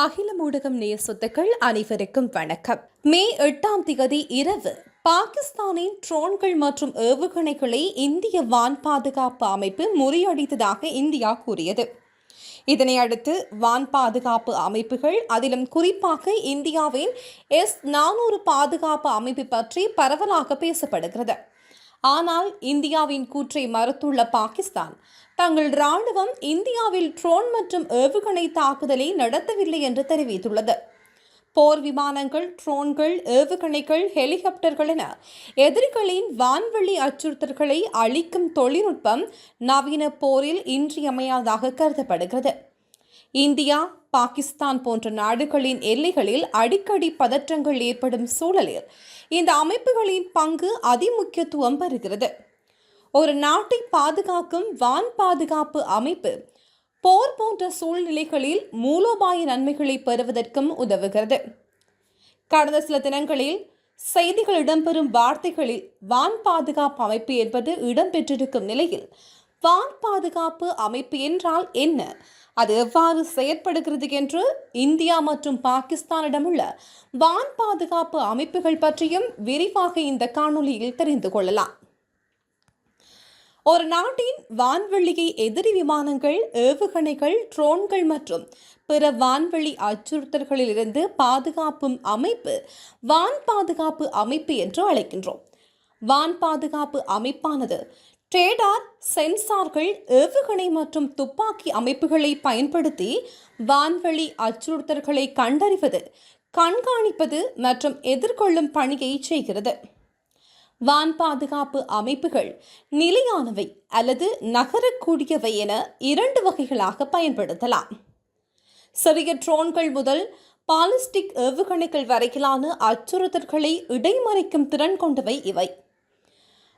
அகில ஊடகம் நேய சொத்துக்கள் அனைவருக்கும் வணக்கம். மே எட்டாம் திகதி இரவு பாகிஸ்தானின் ட்ரோன்கள் மற்றும் ஏவுகணைகளை இந்திய வான் பாதுகாப்பு அமைப்பு முறியடித்ததாக இந்தியா கூறியது. இதனை அடுத்து வான் பாதுகாப்பு அமைப்புகள் அதிலும் குறிப்பாக இந்தியாவின் எஸ் நானூறு பாதுகாப்பு அமைப்பு பற்றி பரவலாக பேசப்படுகிறது. ஆனால் இந்தியாவின் கூற்றை மறுத்துள்ள பாகிஸ்தான் தங்கள் ராணுவம் இந்தியாவில் ட்ரோன் மற்றும் ஏவுகணை தாக்குதலை நடத்தவில்லை என்று தெரிவித்துள்ளது. போர் விமானங்கள் ட்ரோன்கள் ஏவுகணைகள் ஹெலிகாப்டர்கள் என எதிரிகளின் வான்வெளி அச்சுறுத்தல்களை அளிக்கும் தொழில்நுட்பம் நவீன போரில் இன்றியமையாததாக கருதப்படுகிறது. இந்தியா பாகிஸ்தான் போன்ற நாடுகளின் எல்லைகளில் அடிக்கடி பதற்றங்கள் ஏற்படும் சூழலில் இந்த அமைப்புகளின் பங்கு அதிமுக்கியத்துவம் பெறுகிறது. ஒரு நாட்டை பாதுகாக்கும் வான் பாதுகாப்பு அமைப்பு. போர் போன்ற சூழ்நிலைகளில் மூலோபாய நன்மைகளை பெறுவதற்கும் உதவுகிறது. கடந்த சில தினங்களில் செய்திகள் இடம்பெறும் வார்த்தைகளில் வான் பாதுகாப்பு அமைப்பு என்பது இடம்பெற்றிருக்கும் நிலையில் வான் பாதுகாப்பு அமைப்பு என்றால் என்ன? அது எவ்வாறு செயற்படுகிறது என்று இந்தியா மற்றும் பாகிஸ்தானிடமுள்ள வான் பாதுகாப்பு அமைப்புகள் பற்றியும் விரிவாக இந்த காணொலியில் தெரிந்து கொள்ளலாம். ஒரு நாட்டின் வான்வெளியை எதிரி விமானங்கள் ஏவுகணைகள் ட்ரோன்கள் மற்றும் பிற வான்வெளி அச்சுறுத்தல்களிலிருந்து பாதுகாப்பும் அமைப்பு வான் பாதுகாப்பு அமைப்பு என்று அழைக்கின்றோம். வான் பாதுகாப்பு அமைப்பானது ட்ரேடார் சென்சார்கள் ஏவுகணை மற்றும் துப்பாக்கி அமைப்புகளை பயன்படுத்தி வான்வெளி அச்சுறுத்தல்களை கண்டறிவது கண்காணிப்பது மற்றும் எதிர்கொள்ளும் பணியை செய்கிறது. வான் பாதுகாப்பு அமைப்புகள் நிலையானவை அல்லது நகரக்கூடியவை என இரண்டு வகைகளாக பயன்படுத்தலாம். சிறிய ட்ரோன்கள் முதல் பாலிஸ்டிக் ஏவுகணைகள் வரையிலான அச்சுறுத்தல்களை இடைமறைக்கும் திறன் கொண்டவை இவை.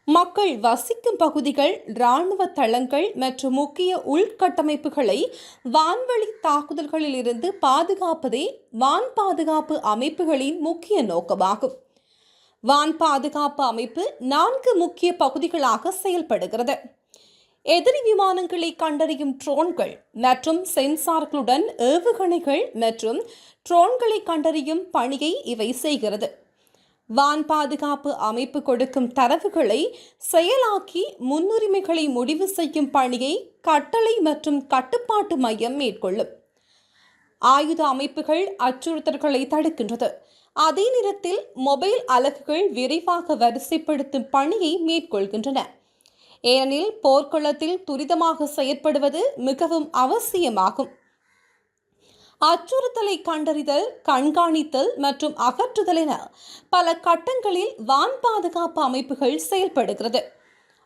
மக்கள் வசிக்கும் பகுதிகள் இராணுவ தளங்கள் மற்றும் முக்கிய உள்கட்டமைப்புகளை வான்வழி தாக்குதல்களில் இருந்து பாதுகாப்பதே வான் பாதுகாப்பு அமைப்புகளின் முக்கிய நோக்கமாகும். வான் பாதுகாப்பு அமைப்பு நான்கு முக்கிய பகுதிகளாக செயல்படுகிறது. எதிரி விமானங்களை கண்டறியும் ட்ரோன்கள் மற்றும் சென்சார்களுடன் ஏவுகணைகள் மற்றும் ட்ரோன்களை கண்டறியும் பணியை இவை செய்கிறது. வான் பாதுகாப்பு அமைப்பு கொடுக்கும் தரவுகளை செயலாக்கி முன்னுரிமைகளை முடிவு செய்யும் பணியை கட்டளை மற்றும் கட்டுப்பாட்டு மையம் மேற்கொள்ளும். ஆயுத அமைப்புகள் அச்சுறுத்தல்களை தடுக்கின்றது. அதே நேரத்தில் மொபைல் அலகுகள் விரைவாக வரிசைப்படுத்தும் பணியை மேற்கொள்கின்றன. ஏனெனில் போர்க்களத்தில் துரிதமாக செயற்படுவது மிகவும் அவசியமாகும். அச்சுறுத்தலை கண்டறிதல் கண்காணித்தல் மற்றும் அகற்றுதல் என பல கட்டங்களில் வான் பாதுகாப்பு அமைப்புகள் செயல்படுகிறது.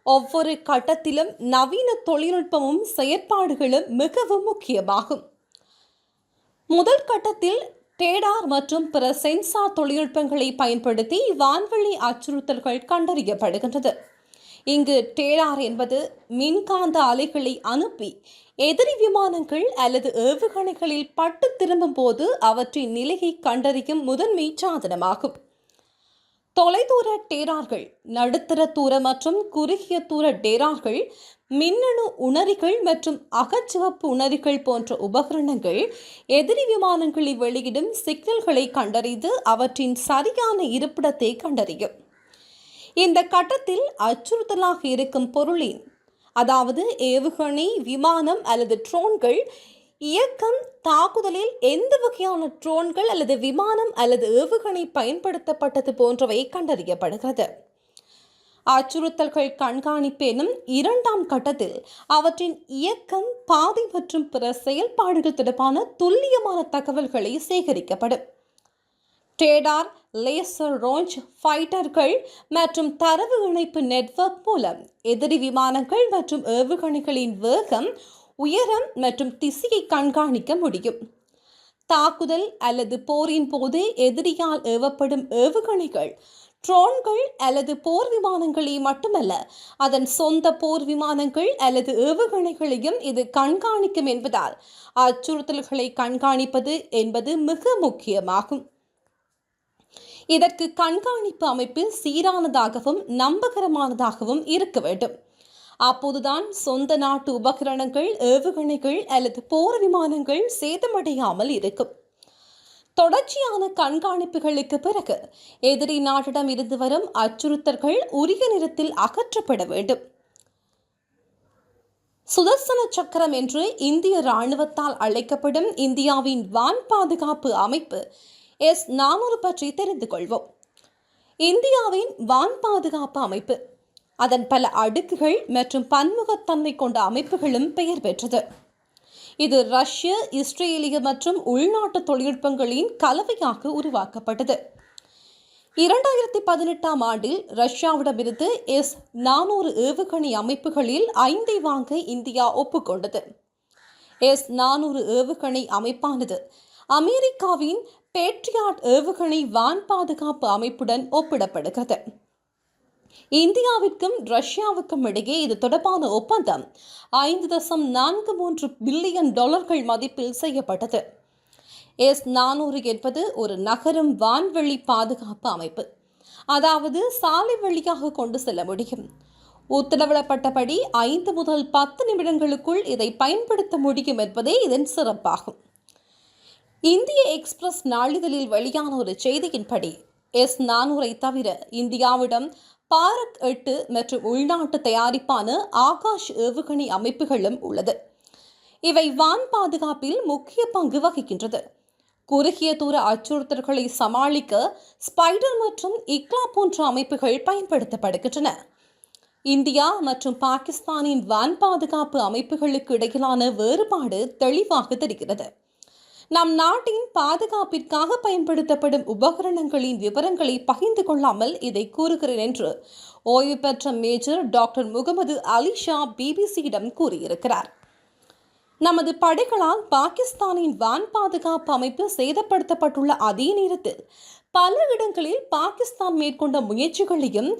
ஒவ்வொரு கட்டத்திலும் நவீன தொழில்நுட்பமும் செயற்பாடுகளும் மிகவும் முக்கியமாகும். முதல் கட்டத்தில் டேடார் மற்றும் பிற சென்சார் தொழில்நுட்பங்களை பயன்படுத்தி வான்வெளி அச்சுறுத்தல்கள் கண்டறியப்படுகின்றது. இங்கு டேடார் என்பது மின்காந்த அலைகளை அனுப்பி எதிரி விமானங்கள் அல்லது ஏவுகணைகளில் பட்டு திரும்பும் போது அவற்றின் நிலையை கண்டறியும் முதன்மை சாதனமாகும். தொலைதூர டேரார்கள் நடுத்தர தூர மற்றும் குறுகிய தூர டேரார்கள் மின்னணு உணரிகள் மற்றும் அகச்சிவப்பு உணரிகள் போன்ற உபகரணங்கள் எதிரி விமானங்களை வெளியிடும் சிக்னல்களை கண்டறிந்து அவற்றின் சரியான இருப்பிடத்தை கண்டறியும். இந்த கட்டத்தில் அச்சுறுத்தலாக இருக்கும் பொருளின் அதாவது ஏவுகணை விமானம் அல்லது ட்ரோன்கள் இயக்கம் தாக்குதலில் எந்த வகையான ட்ரோன்கள் அல்லது விமானம் அல்லது ஏவுகணை பயன்படுத்தப்பட்டது போன்றவை கண்டறியப்படுகிறது. அச்சுறுத்தல்கள் கண்காணிப்பு எனும் இரண்டாம் கட்டத்தில் அவற்றின் இயக்கம் பாதை மற்றும் பிற செயல்பாடுகள் தொடர்பான துல்லியமான தகவல்களை சேகரிக்கப்படும். டேடார் லேசர் ரோஞ்ச் ஃபைட்டர்கள் மற்றும் தரவு இணைப்பு நெட்வொர்க் மூலம் எதிரி விமானங்கள் மற்றும் ஏவுகணைகளின் வேகம் உயரம் மற்றும் திசையை கண்காணிக்க முடியும். தாக்குதல் அல்லது போரின் போது எதிரியால் ஏவப்படும் ஏவுகணைகள் ட்ரோன்கள் அல்லது போர் விமானங்களை மட்டுமல்ல அதன் சொந்த போர் விமானங்கள் அல்லது ஏவுகணைகளையும் இது கண்காணிக்கும் என்பதால் அச்சுறுத்தல்களை கண்காணிப்பது என்பது மிக முக்கியமாகும். இதற்கு கண்காணிப்பு அமைப்பு சீரானதாகவும் நம்பகரமானதாகவும் இருக்க வேண்டும். அப்போதுதான் சொந்த நாட்டு உபகரணங்கள் ஏவுகணைகள் அல்லது போர் விமானங்கள் சேதமடையாமல் இருக்கும். தொடர்ச்சியான கண்காணிப்புகளுக்கு பிறகு எதிரி நாட்டிடம் இருந்து வரும் அச்சுறுத்தல்கள் உரிய நேரத்தில் அகற்றப்பட வேண்டும். சுதர்சன சக்கரம் என்று இந்திய ராணுவத்தால் அழைக்கப்படும் இந்தியாவின் வான் பாதுகாப்பு அமைப்பு எஸ் நானூறு பற்றி தெரிந்து கொள்வோம். இந்தியாவின் வான் பாதுகாப்பு அமைப்பு. அதன் பல அடுக்குகள் மற்றும் பன்முகத்தன்மை கொண்ட அமைப்புகளும் பெயர் பெற்றது. இது ரஷ்ய இஸ்ரேலிய மற்றும் உள்நாட்டு தொழில்நுட்பங்களின் கலவையாக உருவாக்கப்பட்டது. இரண்டாயிரத்தி பதினெட்டாம் ஆண்டில் ரஷ்யாவிடமிருந்து எஸ் நானூறு ஏவுகணை அமைப்புகளில் ஐந்தை வாங்க இந்தியா ஒப்புக்கொண்டது. எஸ் நானூறு ஏவுகணை அமைப்பானது அமெரிக்காவின் பேட்ரியாட் ஏவுகணை வான் பாதுகாப்பு அமைப்புடன் ஒப்பிடப்படுகிறது. இந்தியாவிற்கும் ரஷ்யாவுக்கும் இடையே இது தொடர்பான ஒப்பந்தம். ஐந்து தசம் நான்கு மூன்று பில்லியன் டாலர்கள் மதிப்பில் செய்யப்பட்டது. எஸ் நானூறு என்பது ஒரு நகரும் வான்வெளி பாதுகாப்பு அமைப்பு. அதாவது சாலை வழியாக கொண்டு செல்ல முடியும். உத்தரவிடப்பட்டபடி ஐந்து முதல் பத்து நிமிடங்களுக்குள் இதை பயன்படுத்த முடியும் என்பதே இதன் சிறப்பாகும். இந்திய எக்ஸ்பிரஸ் நாளிதழில் வெளியான ஒரு செய்தியின்படி எஸ் நானூரை தவிர இந்தியாவிடம் பாரக் எட்டு மற்றும் உள்நாட்டு தயாரிப்பான ஆகாஷ் ஏவுகணை அமைப்புகளும் உள்ளது. இவை வான் பாதுகாப்பில் முக்கிய பங்கு வகிக்கின்றது. குறுகிய தூர அச்சுறுத்தல்களை சமாளிக்க ஸ்பைடர் மற்றும் இக்லா போன்ற அமைப்புகள் பயன்படுத்தப்படுகின்றன. இந்தியா மற்றும் பாகிஸ்தானின் வான் பாதுகாப்பு அமைப்புகளுக்கு இடையிலான வேறுபாடு தெளிவாக தெரிகிறது. நம் நாட்டின் பாதுகாப்பிற்காக பயன்படுத்தப்படும் உபகரணங்களின் விவரங்களை பகிர்ந்து கொள்ளாமல் இதை கூறுகிறேன் என்று ஓய்வு பெற்ற மேஜர் டாக்டர் முகமது அலி ஷா பிபிசியிடம் கூறியிருக்கிறார். நமது படைகளால் பாகிஸ்தானின் வான் பாதுகாப்பு அமைப்பு சேதப்படுத்தப்பட்டுள்ள அதே நேரத்தில் பல இடங்களில் பாகிஸ்தான் மேற்கொண்ட முயற்சிகளையும்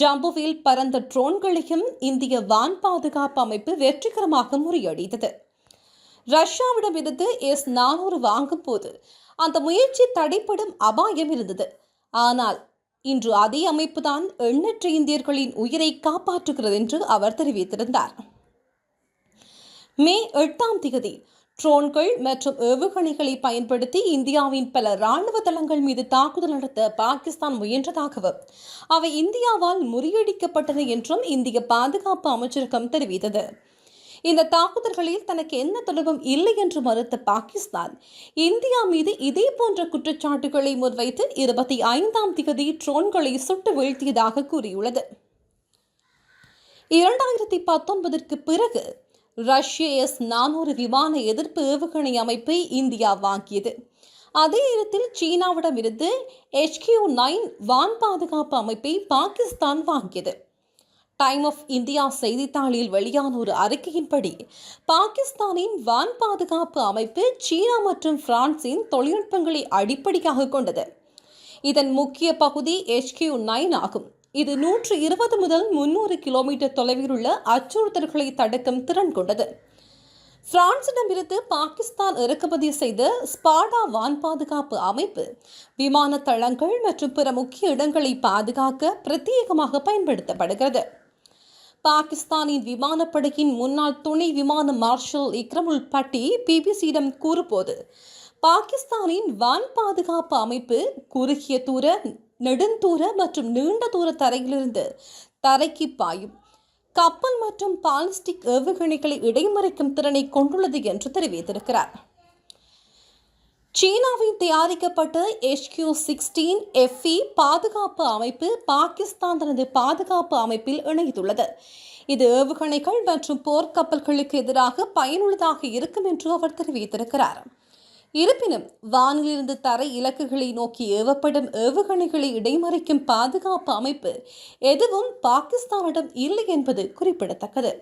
ஜம்புவில் பறந்த ட்ரோன்களையும் இந்திய வான் பாதுகாப்பு அமைப்பு வெற்றிகரமாக முறியடித்தது. ரஷ்யாவிடம் இருந்து எஸ் நானூறு வாங்கும் போது அந்த முயற்சி தடைப்படும் அபாயம் இருந்தது. ஆனால் இன்று அதே அமைப்புதான் எண்ணற்ற இந்தியர்களின் உயிரை காப்பாற்றுகிறது என்று அவர் தெரிவித்திருந்தார். மே எட்டாம் தேதி ட்ரோன்கள் மற்றும் ஏவுகணைகளை பயன்படுத்தி இந்தியாவின் பல ராணுவ தளங்கள் மீது தாக்குதல் நடத்த பாகிஸ்தான் முயன்றதாகவும் அவை இந்தியாவால் முறியடிக்கப்பட்டன என்றும் இந்திய பாதுகாப்பு அமைச்சரகம் தெரிவித்தது. இந்த தாக்குதல்களில் தனக்கு எந்த தொடர்பும் இல்லை என்று மறுத்த பாகிஸ்தான் இந்தியா மீது இதே போன்ற குற்றச்சாட்டுகளை முன்வைத்து இருபத்தி ஐந்தாம் தேதி ட்ரோன்களை சுட்டு வீழ்த்தியதாக கூறியுள்ளது. இரண்டாயிரத்தி பத்தொன்பதற்கு பிறகு ரஷ்ய எஸ் நானூறு விமான எதிர்ப்பு ஏவுகணை அமைப்பை இந்தியா வாங்கியது. அதே நேரத்தில் சீனாவிடமிருந்து எச்கியூ நைன் வான் பாதுகாப்பு அமைப்பை பாகிஸ்தான் வாங்கியது. டைம் ஆஃப் இந்தியா செய்தித்தாளில் வெளியான ஒரு அறிக்கையின்படி பாகிஸ்தானின் வான் பாதுகாப்பு அமைப்பு சீனா மற்றும் பிரான்சின் தொழில்நுட்பங்களை அடிப்படையாக கொண்டது. இதன் முக்கிய பகுதி HQ நைன் ஆகும். இது நூற்று இருபது முதல் முன்னூறு கிலோமீட்டர் தொலைவில் உள்ள அச்சுறுத்தல்களை தடுக்கும் திறன் கொண்டது. பிரான்சிடமிருந்து பாகிஸ்தான் இறக்குமதி செய்த ஸ்பாடா வான் பாதுகாப்பு அமைப்பு விமான தளங்கள் மற்றும் பிற முக்கிய இடங்களை பாதுகாக்க பிரத்யேகமாக பயன்படுத்தப்படுகிறது. பாகிஸ்தானின் விமானப்படையின் முன்னாள் துணை விமான மார்ஷல் இக்ரமுல் பட்டி பிபிசியிடம் கூறும்போது பாகிஸ்தானின் வான் பாதுகாப்பு அமைப்பு குறுகிய தூர நெடுந்தூர மற்றும் நீண்ட தூர தரையிலிருந்து தரைக்கு பாயும். கப்பல் மற்றும் பாலிஸ்டிக் ஏவுகணைகளை இடைமறிக்கும் திறனை கொண்டுள்ளது என்று தெரிவித்திருக்கிறார். சீனாவில் தயாரிக்கப்பட்ட எஸ்கியூ சிக்ஸ்டீன் எஃப்இ பாதுகாப்பு அமைப்பு பாகிஸ்தான் தனது பாதுகாப்பு அமைப்பில் இணைத்துள்ளது இது ஏவுகணைகள் மற்றும் போர்க்கப்பல்களுக்கு எதிராக பயனுள்ளதாக இருக்கும் என்று அவர் தெரிவித்திருக்கிறார். இருப்பினும் வானிலிருந்து தரை இலக்குகளை நோக்கி ஏவப்படும் ஏவுகணைகளை இடைமறிக்கும் பாதுகாப்பு அமைப்பு எதுவும் பாகிஸ்தானிடம் இல்லை என்பது குறிப்பிடத்தக்கது.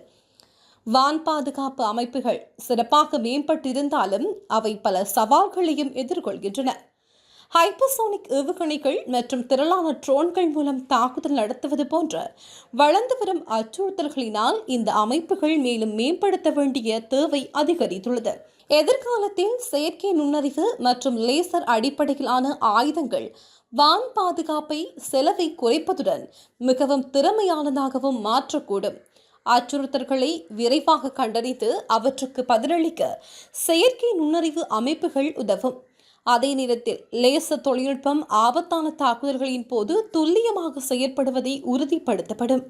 வான் பாதுகாப்பு அமைப்புகள் சிறப்பாக மேம்பட்டிருந்தாலும் அவை பல சவால்களையும் எதிர்கொள்கின்றன. ஹைப்பர்சோனிக் ஏவுகணைகள் மற்றும் திரளான ட்ரோன்கள் மூலம் தாக்குதல் நடத்துவது போன்ற வளர்ந்து வரும் அச்சுறுத்தல்களினால் இந்த அமைப்புகள் மேலும் மேம்படுத்த வேண்டிய தேவை அதிகரித்துள்ளது. எதிர்காலத்தில் செயற்கை நுண்ணறிவு மற்றும் லேசர் அடிப்படையிலான ஆயுதங்கள் வான் பாதுகாப்பை செலவை குறைப்பதுடன் மிகவும் திறமையானதாகவும் மாற்றக்கூடும். அச்சுறுத்தல்களை விரைவாக கண்டறிந்து அவற்றுக்கு பதிலளிக்க செயற்கை நுண்ணறிவு அமைப்புகள் உதவும். அதே நேரத்தில் லேச தொழில்நுட்பம் ஆபத்தான தாக்குதல்களின் போது துல்லியமாக செயற்படுவதை உறுதிப்படுத்தப்படும்.